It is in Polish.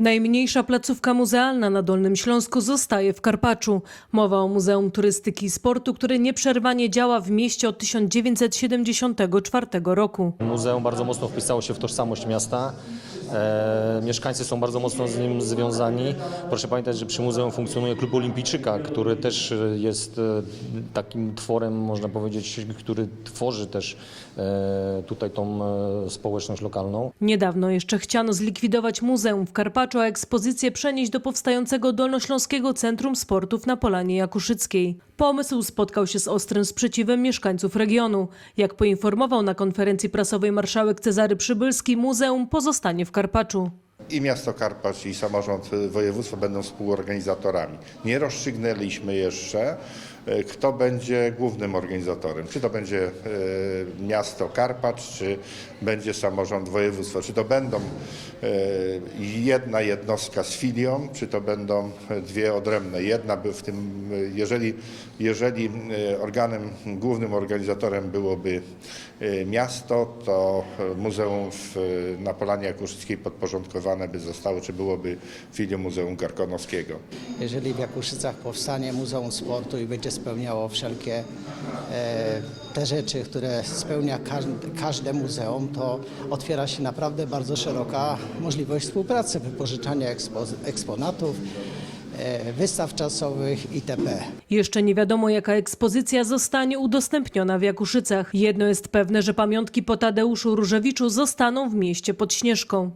Najmniejsza placówka muzealna na Dolnym Śląsku zostaje w Karpaczu. Mowa o Muzeum Turystyki i Sportu, które nieprzerwanie działa w mieście od 1974 roku. Muzeum bardzo mocno wpisało się w tożsamość miasta. E, mieszkańcy są bardzo mocno z nim związani. Proszę pamiętać, że przy muzeum funkcjonuje klub olimpijczyka, który też jest e, takim tworem, można powiedzieć, który tworzy też e, tutaj tą e, społeczność lokalną. Niedawno jeszcze chciano zlikwidować muzeum w Karpaczu, a ekspozycję przenieść do powstającego Dolnośląskiego Centrum Sportów na Polanie Jakuszyckiej. Pomysł spotkał się z ostrym sprzeciwem mieszkańców regionu. Jak poinformował na konferencji prasowej marszałek Cezary Przybylski, muzeum pozostanie w Karpaczu. I miasto Karpacz i samorząd y, województwa będą współorganizatorami. Nie rozstrzygnęliśmy jeszcze, y, kto będzie głównym organizatorem. Czy to będzie y, miasto Karpacz, czy będzie samorząd województwa. Czy to będą jedna jednostka z filią, czy to będą dwie odrębne. Jedna by w tym, jeżeli, jeżeli organem, głównym organizatorem byłoby miasto, to muzeum w, na Polanie Jakuszyckiej podporządkowane by zostało, czy byłoby filią Muzeum Karkonoskiego. Jeżeli w Jakuszycach powstanie Muzeum Sportu i będzie spełniało wszelkie e, te rzeczy, które spełnia każde, każde muzeum, to otwiera się naprawdę bardzo szeroka możliwość współpracy, wypożyczania ekspo, eksponatów, e, wystaw czasowych itp. Jeszcze nie wiadomo, jaka ekspozycja zostanie udostępniona w Jakuszycach. Jedno jest pewne, że pamiątki po Tadeuszu Różewiczu zostaną w mieście pod Śnieżką.